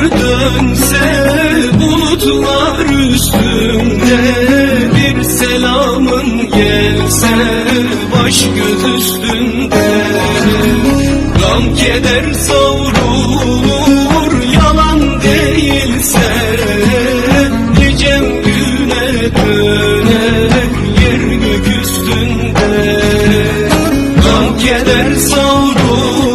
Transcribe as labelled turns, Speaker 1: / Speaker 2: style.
Speaker 1: dönse bulutlar üstünde bir selamın gelse baş göz üstünde. Gam keder savrulur yalan değilse gecem güne döner yer gök üstünde. Gam keder savrulur